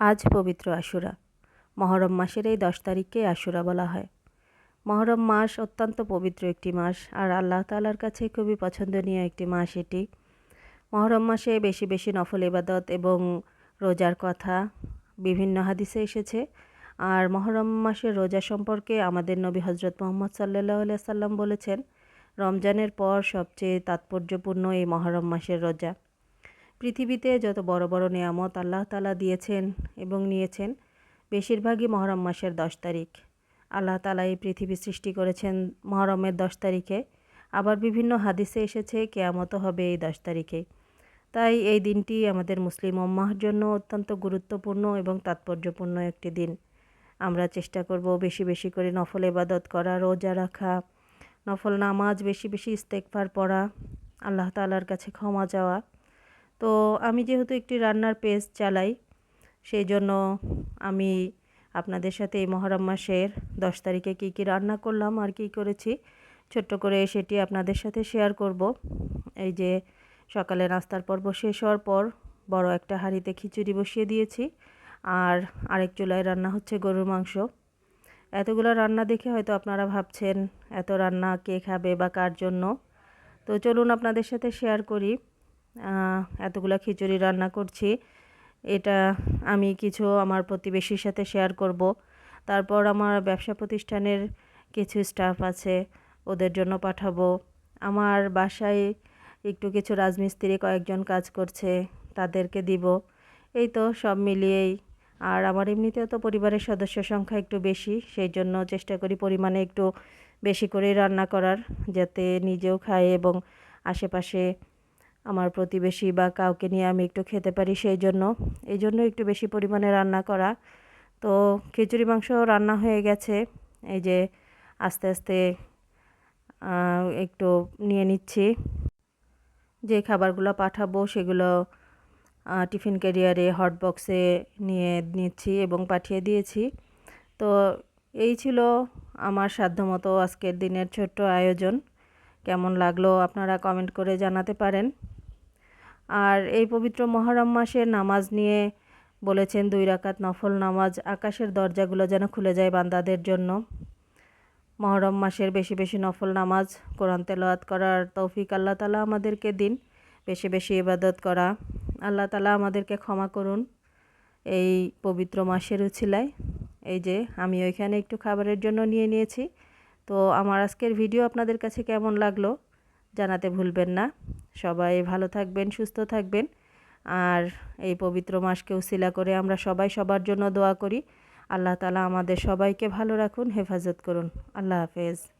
আজ পবিত্র আশুরা। মহরম মাসের এই দশ তারিখকে আশুরা বলা হয়। মহরম মাস অত্যন্ত পবিত্র একটি মাস, আর আল্লাহ তালার কাছে খুবই পছন্দনীয় একটি মাস এটি। মহরম মাসে বেশি বেশি নফল ইবাদত এবং রোজার কথা বিভিন্ন হাদিসে এসেছে, আর মহরম মাসের রোজা সম্পর্কে আমাদের নবী হজরত মোহাম্মদ সাল্লাহ সাল্লাম বলেছেন, রমজানের পর সবচেয়ে তাৎপর্যপূর্ণ এই মহরম মাসের রোজা। পৃথিবীতে যত বড় বড় নিয়ামত আল্লাহ তালা দিয়েছেন এবং নিয়েছেন, বেশিরভাগই মহরম মাসের দশ তারিখ। আল্লাহ তালা এই পৃথিবী সৃষ্টি করেছেন মহরমের দশ তারিখে। আবার বিভিন্ন হাদিসে এসেছে কেয়ামতো হবে এই দশ তারিখে। তাই এই দিনটি আমাদের মুসলিম উম্মাহর জন্য অত্যন্ত গুরুত্বপূর্ণ এবং তাৎপর্যপূর্ণ একটি দিন। আমরা চেষ্টা করব বেশি বেশি করে নফল এবাদত করা, রোজা রাখা, নফল নামাজ, বেশি বেশি ইস্তেকফার পড়া, আল্লাহ তালার কাছে ক্ষমা চাওয়া তো আমি যেহেতু একটি রান্নার পেজ চালাই সেই জন্য আমি আপনাদের সাথে এই মহরম মাসের দশ তারিখে কী কী রান্না করলাম, আর কী করেছি, ছোট্ট করে সেটি আপনাদের সাথে শেয়ার করব। এই যে সকালে নাস্তার পর্ব শেষ হওয়ার পর বড় একটা হাঁড়িতে খিচুড়ি বসিয়ে দিয়েছি, আর আরেক চুলায় রান্না হচ্ছে গরুর মাংস। এতগুলো রান্না দেখে হয়তো আপনারা ভাবছেন, এত রান্না কে খাবে বা কার জন্য? তো চলুন আপনাদের সাথে শেয়ার করি। এতগুলো খিচুড়ি রান্না করছি। এটা আমি কিছু আমার প্রতিবেশীর সাথে শেয়ার করব। তারপর আমার ব্যবসা প্রতিষ্ঠানের কিছু স্টাফ আছে, ওদের জন্য পাঠাবো। আমার বাসায় একটু কিছু রাজমিস্ত্রি কয়েকজন কাজ করছে, তাদেরকে দিব। এই তো সব মিলিয়েই। আর আমার এমনিতেও তো পরিবারের সদস্য সংখ্যা একটু বেশি সেই জন্য চেষ্টা করি পরিমাণে একটু বেশি করেই রান্না করার, যাতে নিজেও খায় এবং আশেপাশে আমার প্রতিবেশী বা কাউকে নিয়ে আমি একটু খেতে পারি সেই জন্য। এই জন্য একটু বেশি পরিমাণে রান্না করা। তো খিচুড়ি মাংস রান্না হয়ে গেছে। এই যে আস্তে আস্তে একটু নিয়ে নিচ্ছি। যে খাবারগুলো পাঠাবো সেগুলো টিফিন ক্যারিয়ারে, হট বক্সে নিয়ে নিচ্ছি এবং পাঠিয়ে দিয়েছি। তো এই ছিল আমার সাধ্যমতো আজকের দিনের ছোট্ট আয়োজন। কেমন লাগল আপনারা কমেন্ট করে জানাতে পারেন। আর এই পবিত্র মহরম মাসের নামাজ নিয়ে বলেছেন দুই রাকাত নফল নামাজ আকাশের দরজাগুলো যেন খুলে যায় বান্দাদের জন্য। মহরম মাসের বেশি বেশি নফল নামাজ, কোরআন তেলাওয়াত করার তৌফিক আল্লাহ তালা আমাদেরকে দিন। বেশি বেশি ইবাদত করা। আল্লাহ তালা আমাদেরকে ক্ষমা করুন এই পবিত্র মাসের উছিলায়। এই যে, আমি ওইখানে একটু খাবারের জন্য নিয়ে নিয়েছি। তো আমার আজকের ভিডিও আপনাদের কাছে কেমন লাগল? জানাতে ভুলবেন না। সবাই ভালো থাকবেন, সুস্থ থাকবেন। আর এই পবিত্র মাসকে উসিলা করে আমরা সবাই সবার জন্য দোয়া করি। আল্লাহ তালা আমাদের সবাইকে ভালো রাখুন, হেফাজত করুন। আল্লাহ হাফেজ।